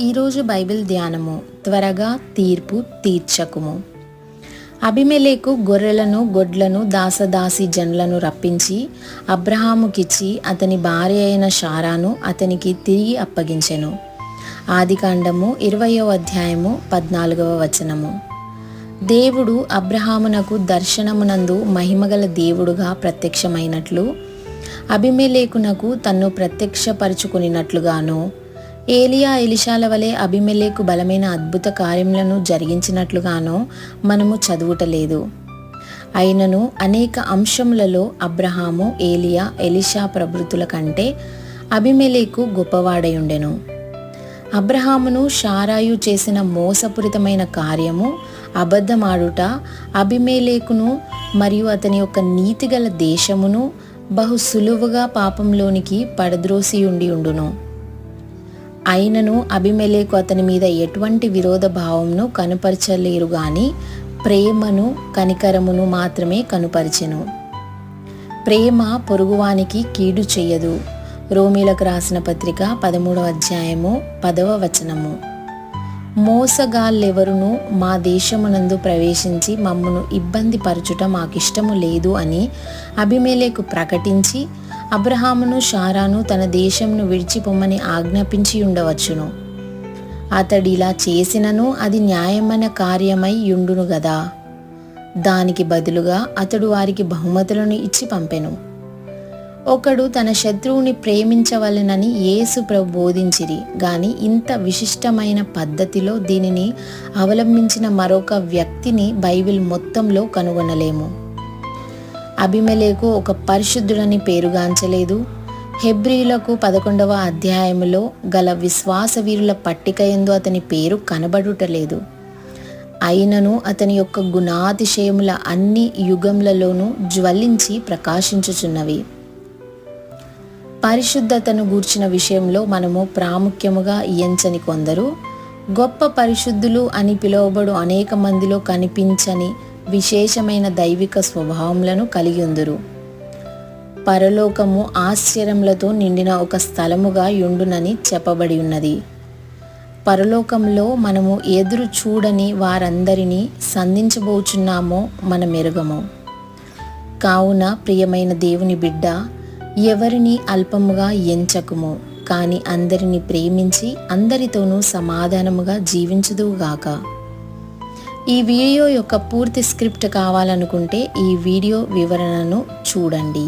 ఈరోజు బైబిల్ ధ్యానము. త్వరగా తీర్పు తీర్చకుము. అభిమెలేకు గొర్రెలను గొడ్లను దాసదాసి జనులను రప్పించి అబ్రహాముకిచ్చి అతని భార్య అయిన షారాను అతనికి తిరిగి అప్పగించెను. ఆదికాండము ఇరవయో అధ్యాయము పద్నాలుగవ వచనము. దేవుడు అబ్రహామునకు దర్శనమునందు మహిమగల దేవుడుగా ప్రత్యక్షమైనట్లు అభిమెలేకునకు తన్ను ప్రత్యక్షపరుచుకునినట్లుగాను ఏలియా ఎలిషాల వలె అభిమెలేకు బలమైన అద్భుత కార్యములను జరిగించినట్లుగానో మనము చదువుటలేదు. అయినను అనేక అంశములలో అబ్రహాము ఏలియా ఎలిషా ప్రభృతుల కంటే అభిమెలేకు గొప్పవాడయుండెను. అబ్రహామును షారాయు చేసిన మోసపూరితమైన కార్యము అబద్ధమాడుట అభిమేలేకును మరియు అతని యొక్క నీతిగల దేశమును బహు సులువుగా పాపంలోనికి పడద్రోసి ఉండి ఉండును అయినను అభిమేలేకు అతని మీద ఎటువంటి విరోధ భావంను కనుపరచలేరు గాని ప్రేమను కనికరమును మాత్రమే కనుపరిచెను. ప్రేమ పొరుగువానికి కీడు చెయ్యదు. రోమిలకు రాసిన పత్రిక పదమూడవ అధ్యాయము పదవ వచనము. మోసగాళ్ళెవరును మా దేశమునందు ప్రవేశించి మమ్మను ఇబ్బంది పరచుట మాకిష్టము లేదు అని అభిమేలేకు ప్రకటించి అబ్రహామును షారాను తన దేశంను విడిచిపొమ్మని ఆజ్ఞాపించి ఉండవచ్చును. అతడిలా చేసినను అది న్యాయమైన కార్యమై యుండును గదా. దానికి బదులుగా అతడు వారికి బహుమతులను ఇచ్చి పంపెను. ఒకడు తన శత్రువుని ప్రేమించవలెనని యేసు ప్రభు బోధించిరి గాని ఇంత విశిష్టమైన పద్ధతిలో దీనిని అవలంబించిన మరొక వ్యక్తిని బైబిల్ మొత్తంలో కనుగొనలేము. అభిమలేకు ఒక పరిశుద్ధుడని పేరుగాంచలేదు హెబ్రియులకు పదకొండవ అధ్యాయములో గల విశ్వాస వీరుల పట్టిక ఎందు అతని పేరు కనబడుటలేదు. అయినను అతని యొక్క గుణాతిశయముల అన్ని యుగములలోనూ జ్వలించి ప్రకాశించుచున్నవి. పరిశుద్ధతను గూర్చిన విషయంలో మనము ప్రాముఖ్యముగా ఇయంచని కొందరు గొప్ప పరిశుద్ధులు అని పిలువబడు అనేక మందిలో కనిపించని విశేషమైన దైవిక స్వభావములను కలిగి ఉందురు పరలోకము ఆశ్చర్యములతో నిండిన ఒక స్థలముగా యుండునని చెప్పబడి ఉన్నది. పరలోకంలో మనము ఎదురు చూడని వారందరినీ సంధించబోచున్నామో మన మెరుగము. కావున ప్రియమైన దేవుని బిడ్డ ఎవరిని అల్పముగా ఎంచకుము కానీ అందరిని ప్రేమించి అందరితోనూ సమాధానముగా జీవించుదువుగాక ఈ వీడియో యొక్క పూర్తి స్క్రిప్ట్ కావాలనుకుంటే ఈ వీడియో వివరణను చూడండి.